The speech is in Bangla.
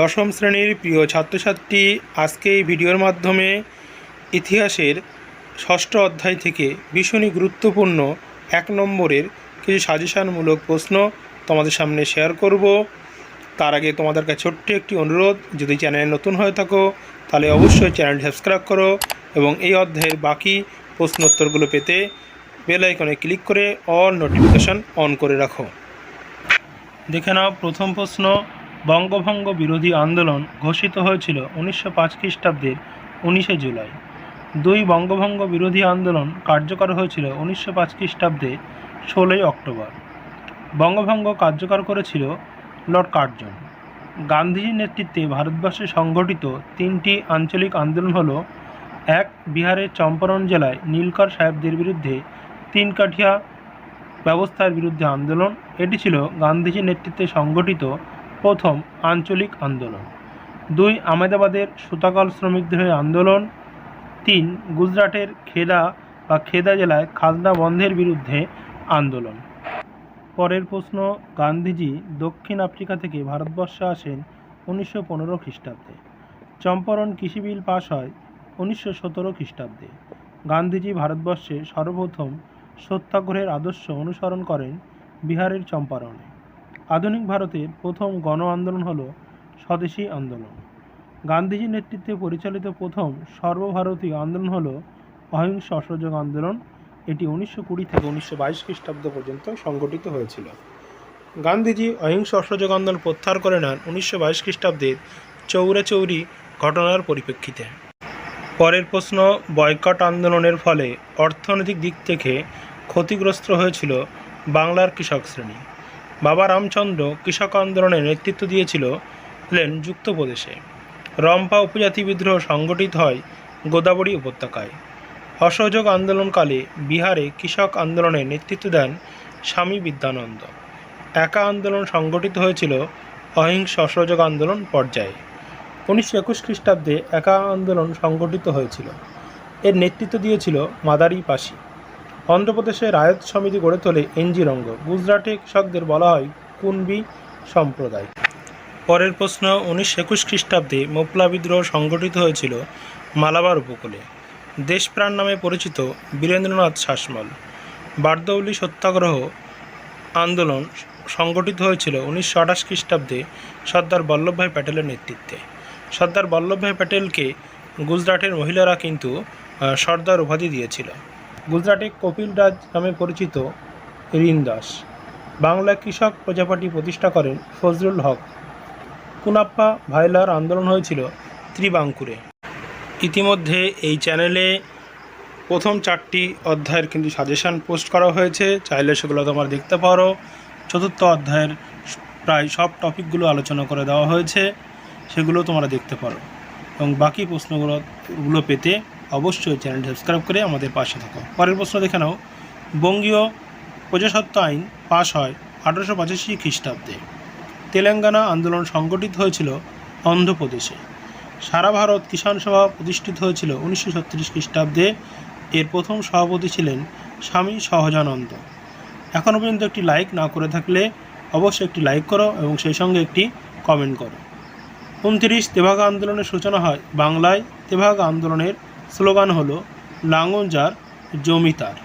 দশম শ্রেণির প্রিয় ছাত্রছাত্রী, আজকে এই ভিডিওর মাধ্যমে ইতিহাসের ষষ্ঠ অধ্যায় থেকে ভীষণই গুরুত্বপূর্ণ এক নম্বরের কিছু সাজেশানমূলক প্রশ্ন তোমাদের সামনে শেয়ার করব। তার আগে তোমাদের কাছে ছোট্ট একটি অনুরোধ, যদি চ্যানেলে নতুন হয়ে থাকো, তাহলে অবশ্যই চ্যানেল সাবস্ক্রাইব করো এবং এই অধ্যায়ের বাকি প্রশ্ন উত্তরগুলো পেতে বেল আইকনে ক্লিক করে অল নোটিফিকেশান অন করে রাখো। দেখে নাও প্রথম প্রশ্ন। বঙ্গভঙ্গ বিরোধী আন্দোলন ঘোষিত হয়েছিল উনিশশো পাঁচ খ্রিস্টাব্দের উনিশে জুলাই। দুই বঙ্গভঙ্গ বিরোধী আন্দোলন কার্যকর হয়েছিল উনিশশো পাঁচ খ্রিস্টাব্দে ষোলোই অক্টোবর। বঙ্গভঙ্গ কার্যকর করেছিল লর্ড কার্জন। গান্ধীজির নেতৃত্বে ভারতবর্ষে সংগঠিত তিনটি আঞ্চলিক আন্দোলন হলো, এক, বিহারের চম্পারণ জেলায় নীলকর সাহেবদের বিরুদ্ধে তিন কাঠিয়া ব্যবস্থার বিরুদ্ধে আন্দোলন। এটি ছিল গান্ধীজির নেতৃত্বে সংগঠিত প্রথম আঞ্চলিক আন্দোলন। দুই, আহমেদাবাদের সুতাকল শ্রমিকদের আন্দোলন। তিন, গুজরাটের খেদা বা খেদা জেলায় খাজনা বন্ধের বিরুদ্ধে আন্দোলন। পরের প্রশ্ন, গান্ধীজি দক্ষিণ আফ্রিকা থেকে ভারতবর্ষে আসেন উনিশশো পনেরো খ্রিস্টাব্দে। চম্পারণ কৃষি বিল পাশ হয় উনিশশো সতেরো খ্রিস্টাব্দে। গান্ধীজি ভারতবর্ষে সর্বপ্রথম সত্যাগ্রহের আদর্শ অনুসরণ করেন বিহারের চম্পারণে। আধুনিক ভারতের প্রথম গণ আন্দোলন হল স্বদেশী আন্দোলন। গান্ধীজির নেতৃত্বে পরিচালিত প্রথম সর্বভারতীয় আন্দোলন হল অহিংস অসহযোগ আন্দোলন। এটি উনিশশো কুড়ি থেকে উনিশশো বাইশ খ্রিস্টাব্দ পর্যন্ত সংগঠিত হয়েছিল। গান্ধীজি অহিংস অসহযোগ আন্দোলন প্রত্যাহার করে নেন উনিশশো বাইশ খ্রিস্টাব্দের চৌরাচৌরি ঘটনার পরিপ্রেক্ষিতে। পরের প্রশ্ন, বয়কট আন্দোলনের ফলে অর্থনৈতিক দিক থেকে ক্ষতিগ্রস্ত হয়েছিল বাংলার কৃষক শ্রেণি। বাবা রামচন্দ্র কৃষক আন্দোলনে নেতৃত্ব দিয়েছিল ছিলেন যুক্তপ্রদেশে। রম্পা উপজাতি বিদ্রোহ সংগঠিত হয় গোদাবরী উপত্যকায়। অসহযোগ আন্দোলনকালে বিহারে কৃষক আন্দোলনে নেতৃত্ব দেন স্বামী বিদ্যানন্দ। একা আন্দোলন সংগঠিত হয়েছিল অহিংস অসহযোগ আন্দোলন পর্যায়ে। উনিশশো একুশ খ্রিস্টাব্দে একা আন্দোলন সংগঠিত হয়েছিল। এর নেতৃত্ব দিয়েছিল মাদারি পাশি অন্ধ্রপ্রদেশে রায়ত সমিতি গড়ে তোলে এনজি রঙ্গ গুজরাটে কৃষকদের বলা হয় কুনবি সম্প্রদায়। পরের প্রশ্ন উনিশশো একুশ খ্রিস্টাব্দে মোপলা বিদ্রোহ সংগঠিত হয়েছিল মালাবার উপকূলে। দেশপ্রাণ নামে পরিচিত বীরেন্দ্রনাথ শাসমল। বারদৌলি সত্যাগ্রহ আন্দোলন সংগঠিত হয়েছিল উনিশশো আঠাশ খ্রিস্টাব্দে সর্দার বল্লভভাই প্যাটেলের নেতৃত্বে। সর্দার বল্লভভাই প্যাটেলকে গুজরাটের মহিলারা কিন্তু সর্দার উপাধি দিয়েছিল। গুজরাটে কপিল রাজ নামে পরিচিত রিন দাস। বাংলা কৃষক প্রজাপার্টি প্রতিষ্ঠা করেন ফজলুল হক। কুনাপ্পা ভাইলার আন্দোলন হয়েছিল ত্রিবাঙ্কুরে। ইতিমধ্যে এই চ্যানেলে প্রথম চারটি অধ্যায়ের কিন্তু সাজেশান পোস্ট করা হয়েছে। চাইলে সেগুলো তোমরা দেখতে পারো। চতুর্থ অধ্যায়ের প্রায় সব টপিকগুলো আলোচনা করে দেওয়া হয়েছে। সেগুলো তোমরা দেখতে পারো। এবং বাকি প্রশ্নগুলো গুলো পেতে অবশ্যই চ্যানেলটি সাবস্ক্রাইব করে আমাদের পাশে থাকো। পরের প্রশ্ন দেখে নাও। বঙ্গীয় প্রজাসত্ব আইন পাশ হয় আঠারোশো পঁচাশি খ্রিস্টাব্দে। তেলেঙ্গানা আন্দোলন সংগঠিত হয়েছিল অন্ধ্রপ্রদেশে। সারা ভারত কিষাণ সভা প্রতিষ্ঠিত হয়েছিল উনিশশো ছত্রিশ খ্রিস্টাব্দে। এর প্রথম সভাপতি ছিলেন স্বামী সহজানন্দ। এখনও পর্যন্ত একটি লাইক না করে থাকলে অবশ্যই একটি লাইক করো এবং সেই সঙ্গে একটি কমেন্ট করো। উনত্রিশ তেভাগা আন্দোলনের সূচনা হয় বাংলায়। তেভাগা আন্দোলনের স্লোগান হলো লাঙ্গল যার জমিতার